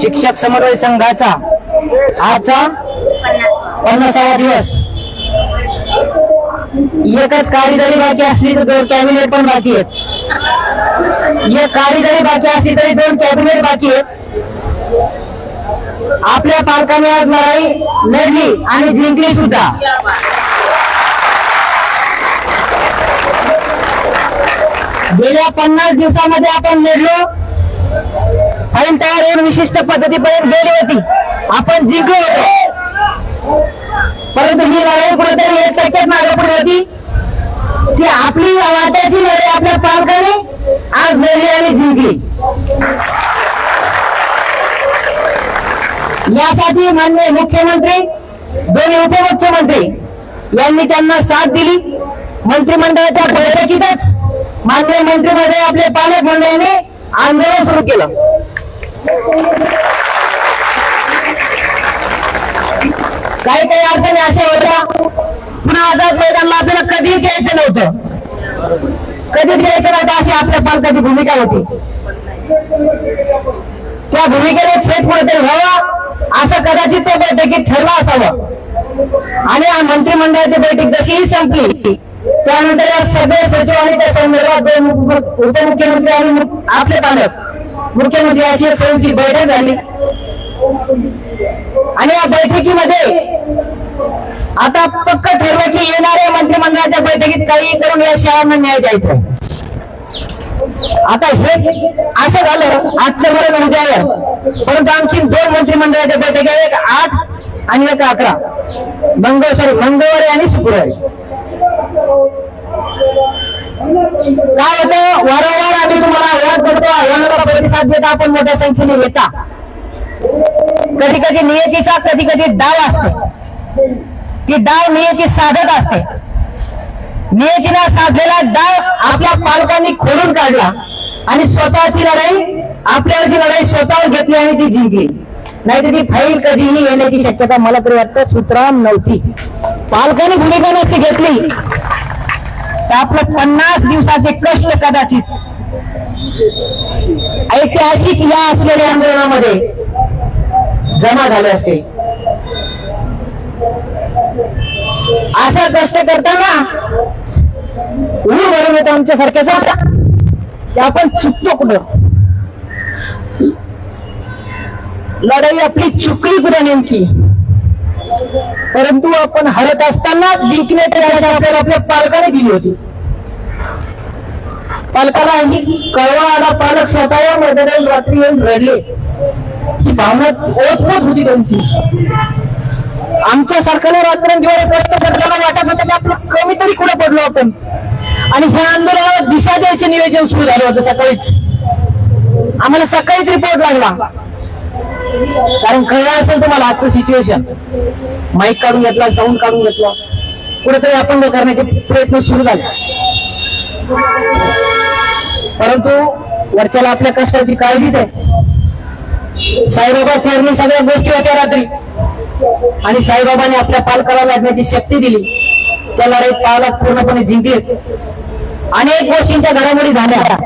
शिक्षक समन्वय संघाचा आजचा पन्नासावा दिवस. एकच काळी जरी बाकी असली तर दोन कॅबिनेट पण बाकी आहेत. एक काळी जरी बाकी असली तरी दोन कॅबिनेट बाकी आहेत. आपल्या पालकांनी आज लढाई लढली आणि जिंकली सुद्धा. गेल्या पन्नास दिवसामध्ये आपण लढलो. आणि तयार होऊन विशिष्ट पद्धतीपर्यंत गेली होती. आपण जिंकलो होतो. परंतु ही लढाई कुठेतरी एक टक्क्यात मागे पुढे होती. ती आपली वाट्याची लढाई आपल्या पालकांनी आज लढली आणि जिंकली. यासाठी माननीय मुख्यमंत्री दोन्ही उपमुख्यमंत्री यांनी त्यांना साथ दिली. मंत्रिमंडळाच्या बैठकीतच माननीय मंत्रिमंडळ आपले पालक मंडळाने आंदोलन सुरू केलं. काही काही अडचणी अशा होत्या. पुन्हा आझाद मैदानला आपल्याला कधीच घ्यायचं नव्हतं. कधीच घ्यायचं नव्हतं अशी आपल्या पालकाची भूमिका होती. त्या भूमिकेने छेद कुठेतरी व्हावा असं कदाचित त्या बैठकीत ठरला असावं. आणि या मंत्रिमंडळाची बैठक जशीही संपली त्यानंतर या सगळे सचिव आणि त्या संदर्भात दोन उपमुख्यमंत्री आणि आपले पालक मुख्यमंत्री अशी एक संयुक्त बैठक झाली. आणि या बैठकीमध्ये आता पक्क ठरलं की येणाऱ्या मंत्रिमंडळाच्या बैठकीत काही करून या शाळांना न्याय द्यायचा आता हे असं झालं आजचं बरं उद्यावर परंतु आणखी दोन मंत्रिमंडळाच्या बैठका एक आठ आणि एक अकरा. मंगळ सॉरी मंगळवारी आणि शुक्रवारी. काय होतं? वारंवार आम्ही तुम्हाला आव्हान करतो आव्हानाला प्रतिसाद देता आपण मोठ्या संख्येने येता. कधी कधी नियतीचा कधी कधी डाव असते. ती डाव नियती साधत असते. नियतीला साधलेला डाव आपल्या पालकांनी खोडून काढला आणि स्वतःची लढाई आपल्यावरची लढाई स्वतःवर घेतली आणि ती जिंकली. नाही ती फाईल कधीही येण्याची शक्यता मला तरी वाटतं सुतराम नव्हती पालकांनी भूमिका नसती घेतली. तर आपलं पन्नास दिवसाचे कष्ट कदाचित ऐतिहासिक या असलेल्या आंदोलनामध्ये जमा झाले असते. असा कष्ट करताना ऊर भरून येतो आमच्या सारख्याचा की आपण चुकतो कुठं? लढाई आपली चुकली कुठं नेमकी? परंतु आपण हरत असताना जिंकण्याची लढाई आपल्याला आपल्या पालकाने दिली होती. पालकाला ही कळवा आला पालक स्वतः मैदानात रात्री येऊन रडले. ही भावना ओतपोत होती त्यांची. आमच्या सरकारने रात्रंदिवस कष्ट करताना वाटत होतं की आपलं कमी तरी कुठे पडलो आपण. आणि ह्या आंदोलनाला दिशा द्यायचे नियोजन सुरू झालं होतं सकाळीच. आम्हाला सकाळीच रिपोर्ट लागला. कारण कळलं असेल तुम्हाला आजचं सिच्युएशन माईक काढून घेतला साऊंड काढून घेतला. कुठेतरी आपण करण्याचे प्रयत्न सुरू झाले. परंतु वरच्याला आपल्या कष्टाची काळजीच आहे. साईबाबा चरणी सगळ्या गोष्टी होत्या रात्री. आणि साईबाबाने आपल्या पालकाला लढण्याची शक्ती दिली. त्या लढाईत पालक पूर्णपणे जिंकले अनेक गोष्टींच्या घडामोडी झाल्या.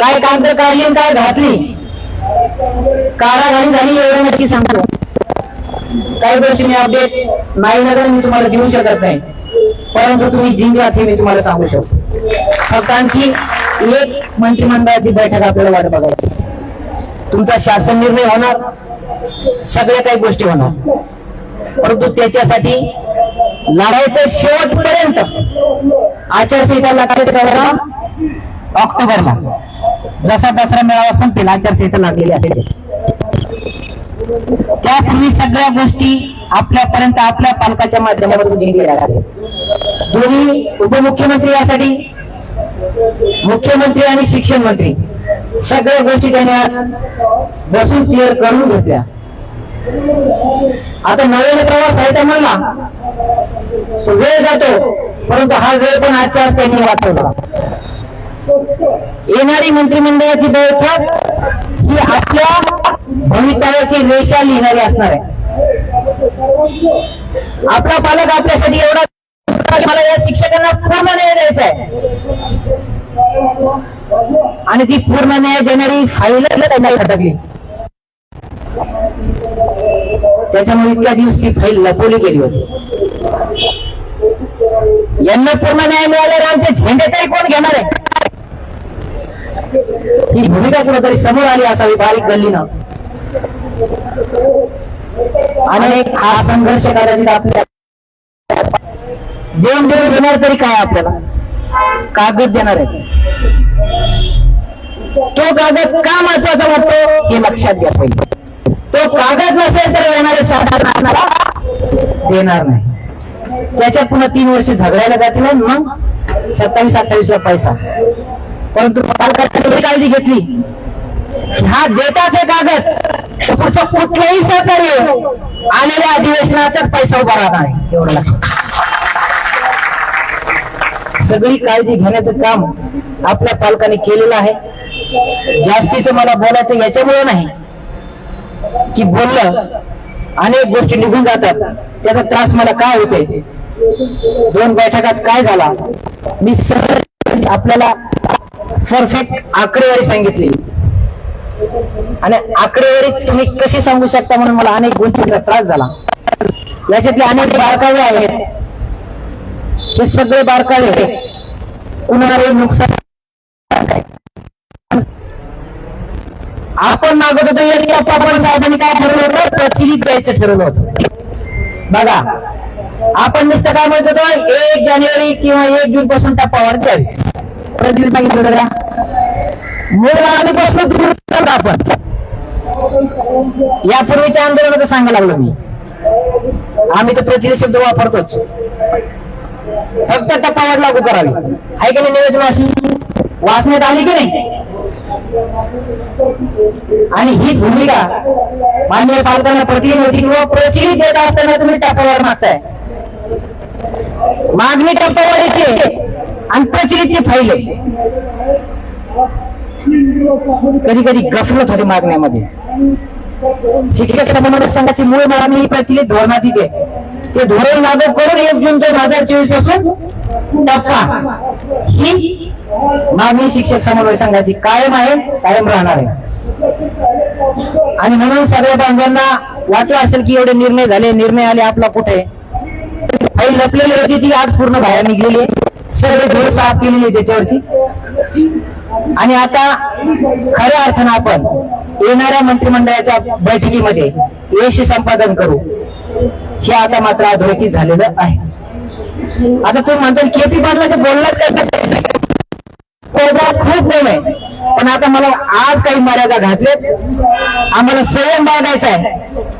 काय कागद काढली आणि काय घातली? काढाघाडी झाली एवढं नक्की सांगतो. काही गोष्टी मी अपडेट नाही नगर मी तुम्हाला देऊ शकत नाही. परंतु तुम्ही जिंकलात हे मी तुम्हाला सांगू शकतो. हक्कांची एक मंत्रिमंडळाची बैठक आपल्याला वाट बघायची. तुमचा शासन निर्णय होणार सगळ्या काही गोष्टी होणार. परंतु त्याच्यासाठी लढायचं शेवटपर्यंत आचारसंहिता लागते ऑक्टोबरला जसा दसरा मेळावा संपेल आचारसंहिता लागलेली असेल त्यापूर्वी सगळ्या गोष्टी आपल्यापर्यंत आपल्या पालकाच्या माध्यमातून जिंकल्या जातात दोन्ही उपमुख्यमंत्री यासाठी मुख्यमंत्री आणि शिक्षण मंत्री. सगळ्या गोष्टी त्याने आज बसून क्लिअर करून घेतल्या. आता नव्याने प्रवास व्हायचा म्हणला? तो वेळ जातो परंतु हा वेळ पण आजच्या आज त्यांनी वाचवला. येणारी मंत्रिमंडळाची बैठक ही आपल्या भवितव्याची रेषा लिहिणारी असणार आहे. आपला पालक आपल्यासाठी एवढा मला या शिक्षकांना पूर्ण न्याय द्यायचा आहे. आणि ती पूर्ण न्याय देणारी फाईल त्यांना खटकली. त्याच्यामुळे इतक्या दिवस ती फाईल लपवली गेली होती. यांना पूर्ण न्याय मिळाल्यावर आमचे झेंडे तरी कोण घेणार आहे? ही भूमिका कुठेतरी समोर आली असावी बारीक गल्लीनं आणि हा संघर्ष कदाचित आपल्या देऊन देऊन घेणार तरी काय आपल्याला? कागद देणार आहे. तो कागद का महत्त्वाचा वाटतो हे लक्षात घ्या पहिले. तो कागद नसेल तर येणारे साधारण आपल्याला देणार नाही. त्याच्यात पुन्हा तीन वर्ष झगडायला जातील मग सत्तावीस अठ्ठावीस ला पैसा. परंतु पालकांनी काळजी घेतली. हा देताचे कागद. पुढचं कुठलंही सहकार्य आलेल्या अधिवेशनातच पैसा उभा राहणार आहे एवढं लक्षात सगळी काळजी घेण्याचं काम आपल्या पालकांनी केलेलं आहे. जास्तीचं मला बोलायचं याच्यामुळे नाही की बोललं अनेक गोष्टी निघून जातात. त्याचा त्रास मला काय होते दोन बैठकात काय झाला? मी सहज आपल्याला परफेक्ट आकडेवारी सांगितली. आणि आकडेवारी तुम्ही कशी सांगू शकता म्हणून मला अनेक गोष्टींचा त्रास झाला. याच्यातले अनेक बारकावे आहेत. हे सगळे बारकावे कुणालाही नुकसान आपण मागत होतो एक आपण साहेबांनी काय ठरवलं होतं? प्रचलित द्यायचं ठरवलं होतं. बघा आपण नुसतं काय म्हणत होतो? एक जानेवारी किंवा एक जून पासून टप्पावर द्यावी प्रचिलीत सांगितलं का? मूळ मागणीपासून दूर आपण. यापूर्वीच्या आंदोलनाचं सांगायला लागलो मी. आम्ही तर प्रचलित शब्द वापरतोच. फक्त टप्पावर लागू करावी. आहे की नाही निवेदन अशी? वाचण्यात आली की नाही? आणि ही भूमिका मान्य पालकांना प्रतिनिधी होती किंवा प्रचलित देत असताना तुम्ही टप्प्यावर मागताय. मागणी टप्प्यावर येते आणि प्रचलित फाईल कधी कधी गफलत होते मागण्यामध्ये. शिक्षक समन्वय संघाची मूळ मागणी ही प्रचलित धोरणाची आहे. ते धोरण लागू करून एक जून दोन हजार चोवीसपासून टप्पा. ही मागणी शिक्षक समन्वय संघाची कायम आहे कायम राहणार आहे. आणि म्हणून सगळ्या बांधवांना वाटलं असेल की एवढे निर्णय झाले निर्णय आले आपला कुठे? फाईल लपलेली होती ती आज पूर्ण बाहेर निघलेली सर्व धोरण साफ केलेली त्याच्यावरची. आणि आता खऱ्या अर्थानं आपण येणाऱ्या मंत्रिमंडळाच्या बैठकीमध्ये यश संपादन करू. हे आता मात्र अधोरेखित झालेलं आहे. आता तुम्ही म्हणता केपी पाटलाचे बोलणार कोबरा खूप कमी आहे. पण आता मला आज काही मर्यादा घातलेत आम्हाला संयम बाळगायचा आहे.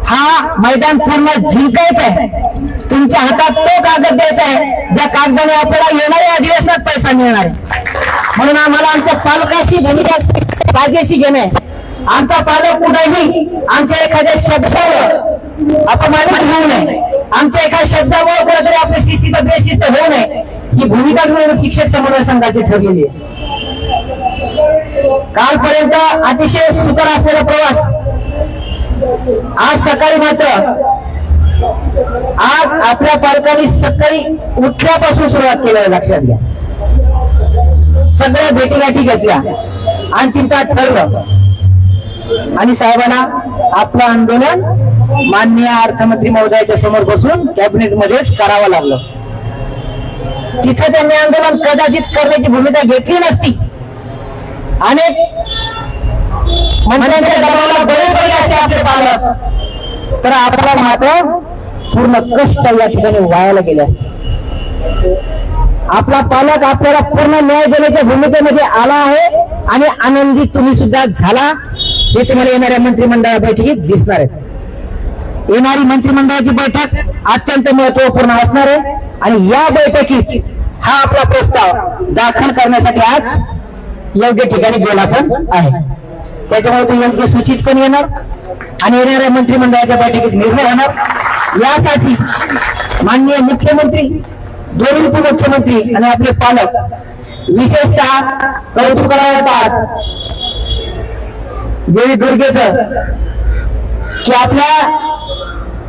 हा मैदान पूर्ण जिंकायचा आहे. तुमच्या हातात तो कागद द्यायचा आहे. ज्या कागदाने आपल्याला येणाऱ्या अधिवेशनात पैसा मिळणार म्हणून आम्हाला आमच्या पालकाशी भूमिका साजेशी घेणे आमचा पालक कुठेही आमच्या एखाद्या शब्दावर अपमानित होऊ नये. आमच्या एका शब्दामुळे कुठेतरी आपली शिस्तीत बेशिस्त होऊ नये. ही भूमिका घेऊन शिक्षक समन्वय संघाची ठरलेली आहे. कालपर्यंत अतिशय सुकर असलेला प्रवास. आज सकाळी मात्र आज आपल्या पालकांनी सकाळी उठल्यापासून सुरुवात केल्या लक्षात घ्या. सगळ्या भेटीगाठी घेतल्या. अंतिम ताट ठरलं. आणि साहेबांना आपलं आंदोलन माननीय अर्थमंत्री महोदयाच्या समोर बसून कॅबिनेट मध्येच करावं लागलं. तिथं त्यांनी आंदोलन कदाचित करण्याची भूमिका घेतली नसती. अनेक मंत्र्यांच्या दबावाला बळी पडले असते आपले पालक. तर आपला मात्र पूर्ण कष्ट या ठिकाणी वायाला गेले असते. आपला पालक आपल्याला पूर्ण न्याय देण्याच्या भूमिकेमध्ये आला आहे आणि आनंदी तुम्ही सुद्धा झाला हे तुम्हाला येणाऱ्या मंत्रिमंडळ बैठकीत दिसणार आहे येणारी मंत्रिमंडळाची बैठक अत्यंत महत्त्वपूर्ण असणार आहे. आणि या बैठकीत हा आपला प्रस्ताव दाखल करण्यासाठी आज योग्य ठिकाणी गेला पण आहे. त्याच्यामुळे तो योग्य सूचित पण येणार आणि येणाऱ्या मंत्रिमंडळाच्या बैठकीत निर्णय होणार. यासाठी माननीय मुख्यमंत्री दोन्ही उपमुख्यमंत्री आणि आपले पालक विशेषतः कौतुक पास देवी दुर्गेचं की आपल्या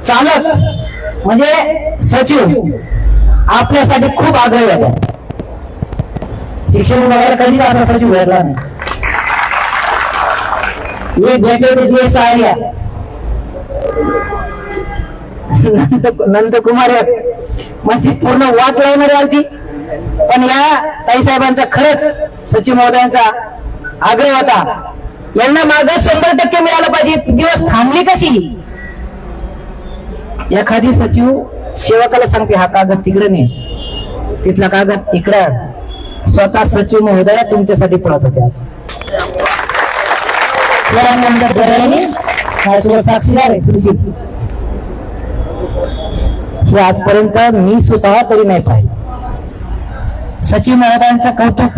चालक म्हणजे सचिव आपल्यासाठी खूप आग्रही होता. शिक्षण विभागाला कधीच असा सचिव भेटला नाही. हे भेटले ते सहाय्या नंदकुमार म्हणजे पूर्ण वाट लावणारी आलती पण या ताईसाहेबांचा खरंच सचिव महोदयांचा आग्रह होता. यांना मागं शंभर टक्के मिळालं पाहिजे. दिवस थांबली कशी? एखादी सचिव सेवकाला सांगते हा कागद तिकडे नाही तिथला कागद इकडं स्वतः सचिव महोदया तुमच्यासाठी पळत होते आज. साक्षीदार हे आजपर्यंत मी स्वतः तरी नाही पाहिलं. सचिव महोदयांचं कौतुक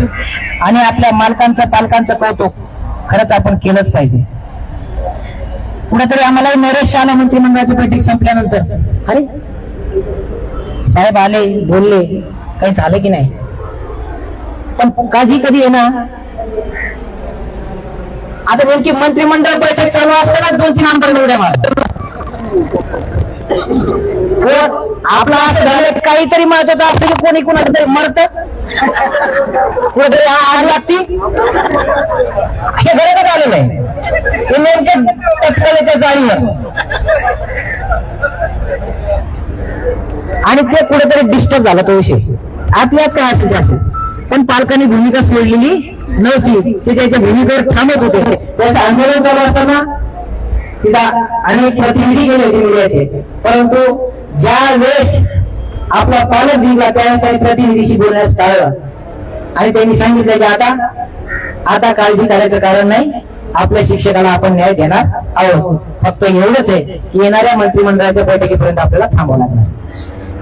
आणि आपल्या मालकांचं पालकांचं कौतुक खरंच आपण केलंच पाहिजे. कुठेतरी आम्हाला नरेश शाला मंत्रिमंडळाची बैठक संपल्यानंतर. अरे साहेब आले बोलले काही झालं की नाही? पण कधी कधी आहे ना आता नेमकी मंत्रिमंडळ बैठक चालू असताना दोन तीन आमदार उड्या मार आपलं असं झालं काहीतरी महत्वाचं असतं की कोणी कुणाचं तरी मरत. कुठेतरी आग लागती. हे घरातच आलेलं आहे. हे नेमकं आणि ते कुठेतरी डिस्टर्ब झाला तो विषय. आतल्यात काय असेल त्या असेल. पण पालकांनी भूमिका सोडलेली नव्हती. ते त्याच्या भूमिकेवर थांबत होते. त्याचं आंदोलन चालू असताना तिथं अनेक प्रतिनिधी गेले होते मीडियाचे परंतु ज्या वेळेस आपला पालक जिंकला त्यावेळेस त्यांनी प्रतिनिधीशी बोलण्यास टाळलं आणि त्यांनी सांगितलं की आता आता काळजी करायचं कारण नाही. आपल्या शिक्षकाला आपण न्याय देणार आहोत. फक्त एवढंच आहे की येणाऱ्या मंत्रिमंडळाच्या बैठकीपर्यंत आपल्याला थांबावं लागणार.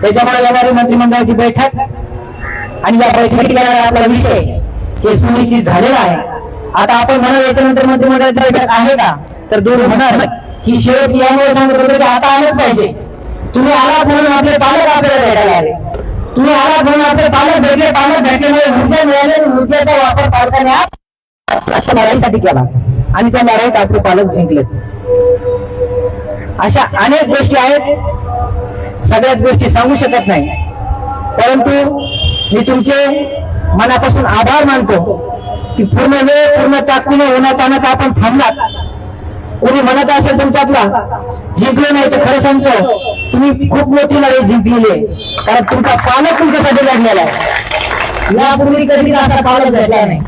त्याच्यामुळे येणारी मंत्रिमंडळाची बैठक आणि या बैठकीला आपला विषय जे सुनिश्चित झालेला आहे. आता आपण म्हणा याच्यानंतर मंत्रिमंडळाची बैठक आहे का? तर दूर होणार ही शेवट यामुळे सांगत होतो की आता आलंच पाहिजे. तुम्ही आला म्हणून आपले पालक आपल्याला भेटायला आले. तुम्ही आला म्हणून आपले पालक भेटले. पालक भेटल्यामुळे ऊर्जा मिळाले आणि वापर पालकांनी साठी केला. आणि त्या लढाईत आपले पालक जिंकले. अशा अनेक गोष्टी आहेत. सगळ्याच गोष्टी सांगू शकत नाही. परंतु मी तुमचे मनापासून आभार मानतो की पूर्ण वेळ पूर्ण ताकदीने उन्हात आणत आपण थांबलात. कोणी म्हणत असेल तुमच्यातला जिंकलो नाही तर खरं सांगतो तुम्ही खूप मोठी लढाई जिंकलेली आहे. कारण तुमचा पालक तुमच्यासाठी लढलेला आहे. यापूर्वी कधी असा पालक भेटला नाही.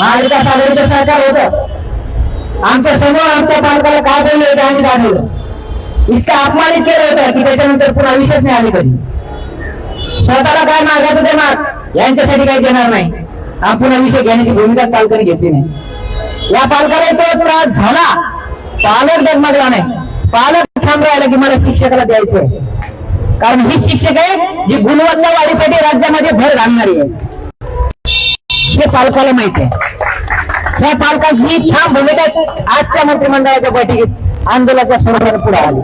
महाविकास आघाडीचं सरकार होतं. आमच्यासमोर आमच्या पालकाला काय बोलले होतं आम्ही जाणवलं. इतकं अपमानित केलं होतं की त्याच्यानंतर पुन्हा विषयच नाही आले कधी. स्वतःला काय मागायचं ते माग यांच्यासाठी काही देणार नाही. हा पुन्हा विषय घेण्याची भूमिका पालकाने घेतली नाही. या पालकाला तो त्रास झाला. पालक डगमगला नाही. पालक थांबवायला की मला शिक्षकाला द्यायचंय. कारण ही शिक्षक आहे जी गुणवत्ता वाढीसाठी राज्यामध्ये भर घालणारी आहे. हे पालकाला माहिती आहे. या पालकाची ठाम भूमिका आजच्या मंत्रिमंडळाच्या बैठकीत आंदोलनाच्या स्वरूपात पुढे आली.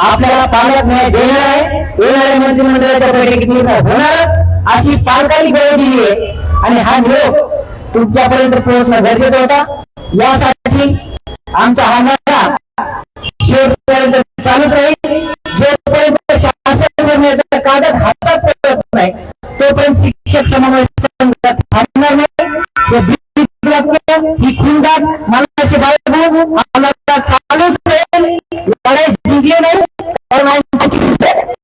आपल्याला पालक न्याय देणार आहे. येणाऱ्या मंत्रिमंडळाच्या बैठकीत निर्णय होणारच? अशी पालकांनी वेळ दिली आहे. आणि हा निरोप तुमच्यापर्यंत पोहोचणं गरजेचं होता. यासाठी आमचा हा नारा शेवटपर्यंत चालूच राहील. जोपर्यंत शासन निर्णयाचा कागद हातात पडत नाही तोपर्यंत शिक्षक समन्वय संघ हे बीट वाक्य,